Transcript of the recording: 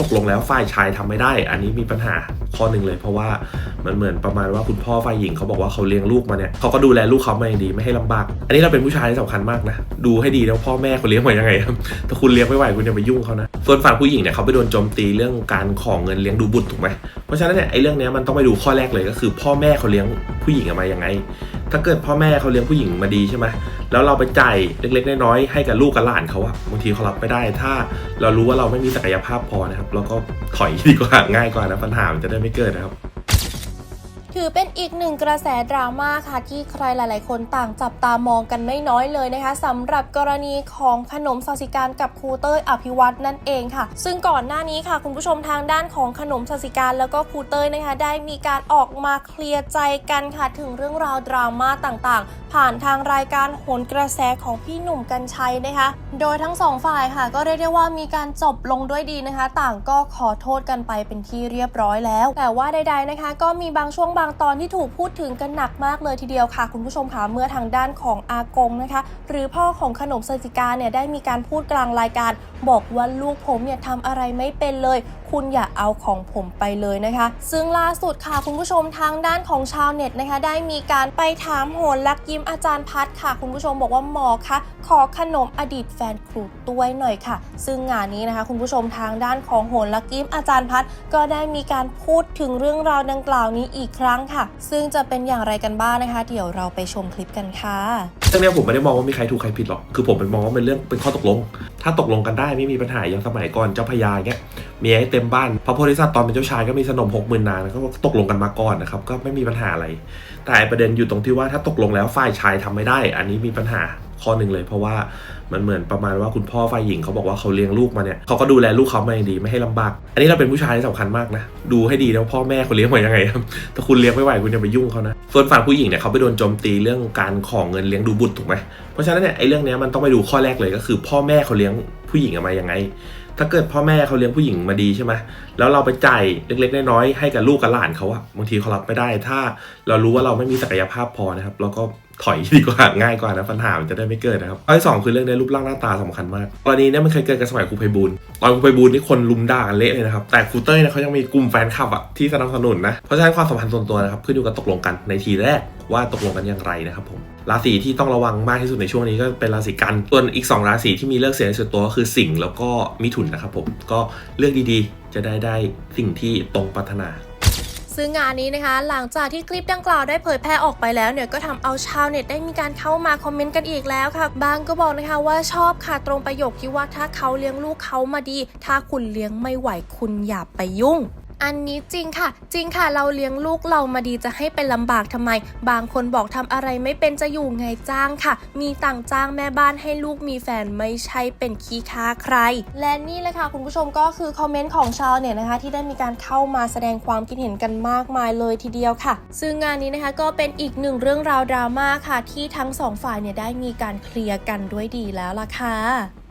ตกลงแล้วฝ่ายชายทำไม่ได้ อันนี้มีปัญหาข้อหนึ่งเลย เพราะว่ามันเหมือนประมาณว่าคุณพ่อฝ่ายหญิงเขาบอกว่าเขาเลี้ยงลูกมาเนี่ยเขาก็ดูแลลูกเขามาอย่างดีไม่ให้ลำบาก อันนี้เราเป็นผู้ชายที่สำคัญมากนะดูให้ดีแล้วพ่อแม่เขาเลี้ยงมายังไงครับถ้าคุณเลี้ยงไม่ไหวคุณอย่าไปยุ่งเขานะส่วนฝั่งผู้หญิงเนี่ยเขาไปโดนโจมตีเรื่องการของเงินเลี้ยงดูบุตรถูกไหมเพราะฉะนั้นเนี่ยไอ้เรื่องเนี้ยมันต้องไปดูข้อแรกเลยก็คือ พ่อแม่เขาเลี้ยงผู้หญิงมายังไง ถ้าเกิดพ่อแม่เขาเลี้ยงผู้หญิงมาดีใช่ไหม แล้วเราไปจ่ายเล็กๆน้อยๆให้กับลูกกับหลานเขาอะบางทีเขารับไม่ได้ ถ้าเรารู้ว่าเราไม่มีศักยภาพพอนะครับ เราก็ถอยดีกว่าง่ายกว่านะปัญหามันจะได้ไม่เกิดนะครับ ถือเป็นอีกหนึ่งกระแสดราม่าค่ะที่ใครหลาย ๆ คนต่างจับตามองกันไม่น้อยเลยนะคะสำหรับกรณีของขนมซาสิการกับครูเต้ยอภิวัตนั่นเองค่ะ ซึ่งก่อนหน้านี้ค่ะคุณผู้ชมทางด้านของขนมซาสิการแล้วก็ครูเต้ยนะคะ ได้มีการออกมาเคลียร์ใจกันค่ะถึงเรื่องราวดราม่าต่าง ๆ ผ่านทางรายการโหนกระแสของพี่หนุ่มกัญชัยนะคะ โดยทั้งสองฝ่ายค่ะ ก็เรียกได้ว่ามีการจบลงด้วยดีนะคะ ต่างก็ขอโทษกันไปเป็นที่เรียบร้อยแล้ว แต่ว่าใด ๆนะคะ ก็มีบางช่วงบางางตอนที่ถูกพูดถึงกันหนักมากเลยทีเดียวค่ะ คุณผู้ชมค่ะเมื่อทางด้านของอากงนะคะ หรือพ่อของขนมเซจิกาเนี่ยได้มีการพูดกลางรายการ บอกว่าลูกผมเนี่ยทำอะไรไม่เป็นเลย คุณอย่าเอาของผมไปเลยนะคะ ซึ่งล่าสุดค่ะคุณผู้ชมทางด้านของชาวเน็ตนะคะ ได้มีการไปถามโหนลักยิ้มอาจารย์พัดค่ะ คุณผู้ชมบอกว่าหมอคะขอขนมอดีตแฟนครูต้วยหน่อยค่ะ ซึ่งงานนี้นะคะ คุณผู้ชมทางด้านของโหนลักยิ้มอาจารย์พัดก็ได้มีการพูดถึงเรื่องราวดังกล่าวนี้อีกครั้งค่ะ ซึ่งจะเป็นอย่างไรกันบ้างนะคะ เดี๋ยวเราไปชมคลิปกันค่ะเรื่องนี้ผมไม่ได้มองว่ามีใครถูกใครผิดหรอก คือผมเป็นมองว่าเป็นเรื่องเป็นข้อตกลง ถ้าตกลงกันได้ไม่มีปัญหาอย่างสมัยก่อนเจ้าพญาเงี้ยมีให้เต็มบ้านพระโพธิสัตว์ตอนเป็นเจ้าชายก็มีสนมหกหมื่นนางก็ตกลงกันมาก่อนนะครับก็ไม่มีปัญหาอะไร แต่ประเด็นอยู่ตรงที่ว่าถ้าตกลงแล้วฝ่ายชายทำไม่ได้ อันนี้มีปัญหา ข้อหนึ่งเลย เพราะว่ามันเหมือนประมาณว่าคุณพ่อฝ่ายหญิงเขาบอกว่าเขาเลี้ยงลูกมาเนี่ยเขาก็ดูแลลูกเขามาอย่างดีไม่ให้ลำบาก อันนี้เราเป็นผู้ชายที่สำคัญมากนะ ดูให้ดีแล้วพ่อแม่เขาเลี้ยงมายังไงครับถ้าคุณเลี้ยงไม่ไหวคุณอย่าไปยุ่งเขานะส่วนฝั่งผู้หญิงเนี่ยเขาไปโดนโจมตีเรื่องการของเงินเลี้ยงดูบุตรถูกไหมเพราะฉะนั้นเนี่ยไอ้เรื่องเนี้ยมันต้องไปดูข้อแรกเลยก็คือ พ่อแม่เขาเลี้ยงผู้หญิงมายังไง ถ้าเกิดพ่อแม่เขาเลี้ยงผู้หญิงมาดีใช่ไหมแล้วเราไปจ่ายเล็กๆน้อยๆให้กับลูกกับหลานเขาอะบางทีเขารับไม่ได้ ถ้าเรารู้ว่าเราไม่มีศักยภาพพอนะครับเราก็ ถอยดีกว่าง่ายกว่านะปัญหามันจะได้ไม่เกิดนะครับข้อที่สองคือเรื่องในรูปร่างหน้าตาสำคัญมากกรณีเนี้ยมันเคยเกิดกับสมัยครูไพบูลตอนครูไพบูลนี่คนลุมด่ากันเละเลยนะครับแต่ครูเต้ยเนี่ยเขายังมีกลุ่มแฟนคลับอะที่สนับสนุนนะเพราะฉะนั้นความสัมพันธ์ส่วนตัวนะครับขึ้นอยู่กับตกลงกันในทีแรกว่าตกลงกันอย่างไรนะครับผมราศีที่ต้องระวังมากที่สุดในช่วงนี้ก็เป็นราศีกันส่วนอีก 2 ราศีที่มีเลิกเสียในส่วนตัวก็คือสิงห์แล้วก็มิถุนนะครับผมก็เลือกดีๆ จะได้ได้สิ่งที่ตรงปรารถนา ซึ่งงานนี้นะคะ หลังจากที่คลิปดังกล่าวได้เผยแพร่ออกไปแล้วเนี่ยก็ทำเอาชาวเน็ตได้มีการเข้ามาคอมเมนต์กันอีกแล้วค่ะ บางก็บอกนะคะว่าชอบค่ะตรงประโยคที่ว่าถ้าเขาเลี้ยงลูกเขามาดี ถ้าคุณเลี้ยงไม่ไหวคุณอย่าไปยุ่ง อันนี้จริงค่ะ จริงค่ะเราเลี้ยงลูกเรามาดีจะให้เป็นลำบากทำไม บางคนบอกทำอะไรไม่เป็นจะอยู่ไงจ้างค่ะ มีต่างจ้างแม่บ้านให้ลูกมีแฟนไม่ใช่เป็นขี้ค้าใคร และนี่แหละค่ะคุณผู้ชมก็คือคอมเมนต์ของชาวเน็ตนะคะ ที่ได้มีการเข้ามาแสดงความคิดเห็นกันมากมายเลยทีเดียวค่ะ ซึ่งงานนี้นะคะก็เป็นอีกหนึ่งเรื่องราวดราม่าค่ะ ที่ทั้งสองฝ่ายเนี่ยได้มีการเคลียร์กันด้วยดีแล้วล่ะค่ะ